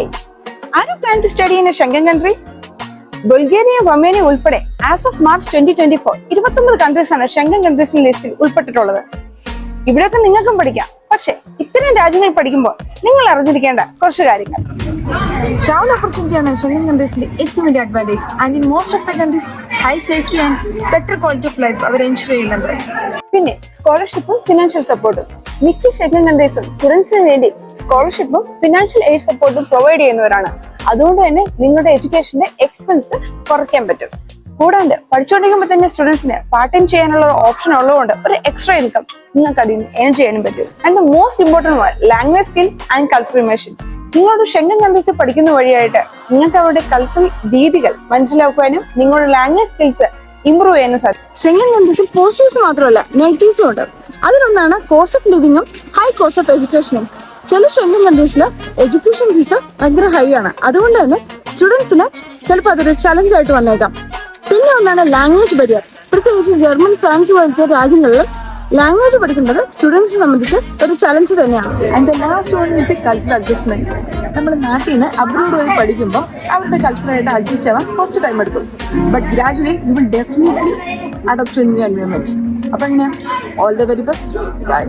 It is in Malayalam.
Hi are you plan to study in a Schengen country Bulgaria Romania ഉൾപ്പെടെ as of March twenty twenty four ഇരുപത്തൊമ്പത് കൺട്രീസ് ആണ് ഷെങ്കൻ കൺട്രീസിന്റെ ലിസ്റ്റിൽ ഉൾപ്പെട്ടിട്ടുള്ളത്. ഇവിടെയൊക്കെ നിങ്ങൾക്കും പഠിക്കാം. പക്ഷെ ഇത്തരം രാജ്യങ്ങൾ പഠിക്കുമ്പോൾ നിങ്ങൾ അറിഞ്ഞിരിക്കേണ്ട കുറച്ച് കാര്യങ്ങൾ. ട്രാവൽ ഓപ്പർച്യൂണിറ്റിയാണ് ഷെങ്കൻ കൺട്രീസിന്റെ ഏറ്റവും വലിയ advantage and in most of the countries high safety and better quality of life our ensure ചെയ്യുന്നുണ്ട്. പിന്നെ സ്കോളർഷിപ്പും ഫിനാൻഷ്യൽ സപ്പോർട്ടും മിക്ക ഷെങ്കൻ കൺട്രീസും സ്റ്റുഡൻസിന് വേണ്ടി സ്കോളർഷിപ്പും ഫിനാൻഷ്യൽ എയ്ഡ് സപ്പോർട്ടും പ്രൊവൈഡ് ചെയ്യുന്നവരാണ്. അതുകൊണ്ട് തന്നെ നിങ്ങളുടെ എഡ്യൂക്കേഷന്റെ എക്സ്പെൻസ് കുറയ്ക്കാൻ പറ്റും. കൂടാണ്ട് പഠിച്ചുകൊണ്ടിരിക്കുമ്പോൾ തന്നെ സ്റ്റുഡൻസിന് പാർട്ട് ടൈം ചെയ്യാനുള്ള ഓപ്ഷൻ ഉള്ളതുകൊണ്ട് ഒരു എക്സ്ട്രാ ഇൻകം നിങ്ങൾക്ക് അതിൽ ഏൺ ചെയ്യാനും പറ്റും. And most important one language skills and cultural immersion നിങ്ങളുടെ ഷെങ്കൻ കൺട്രീസ് പഠിക്കുന്ന വഴിയായിട്ട് നിങ്ങൾക്ക് അവരുടെ കൾച്ചറൽ രീതികൾ മനസ്സിലാക്കുവാനും നിങ്ങളുടെ ലാംഗ്വേജ് സ്കിൽസ് ഇമ്പ്രൂവ് ചെയ്യാനും സാധിക്കും. ഷെങ്കൻ കൺട്രീസിൽ പോസിറ്റീവ്സ് മാത്രമല്ല നെഗറ്റീവ്സും ഉണ്ട്. അതിലൊന്നാണ് കോസ്റ്റ് ഓഫ് ലിവിങ്ങും ഹൈ കോസ്റ്റ് ഓഫ് എഡ്യൂക്കേഷനും ചില ഷെങ്കൻ കൺട്രീസിൽ എഡ്യൂക്കേഷൻ ഫീസ് ഭയങ്കര ഹൈ ആണ്. അതുകൊണ്ട് തന്നെ സ്റ്റുഡൻസിന് ചിലപ്പോൾ അതൊരു ചലഞ്ച് ആയിട്ട് വന്നേക്കാം. പിന്നെ ഒന്നാണ് ലാംഗ്വേജ് ബരിയർ പ്രത്യേകിച്ച് ജർമ്മൻ ഫ്രാൻസ് പോലത്തെ രാജ്യങ്ങളിൽ ലാംഗ്വേജ് പഠിക്കുന്നത് സ്റ്റുഡൻസിനെ സംബന്ധിച്ച് ഒരു ചലഞ്ച് തന്നെയാണ്. And last one is the cultural adjustment നമ്മൾ നാട്ടിൽ നിന്ന് അബ്രോഡ് പോയി പഠിക്കുമ്പോൾ അവരുടെ കൾച്ചറായിട്ട് അഡ്ജസ്റ്റ് ആവാൻ കുറച്ച് ടൈം എടുക്കും. But gradually you will definitely adopt to new environment അപ്പൊ എങ്ങനെയാ? All the very best bye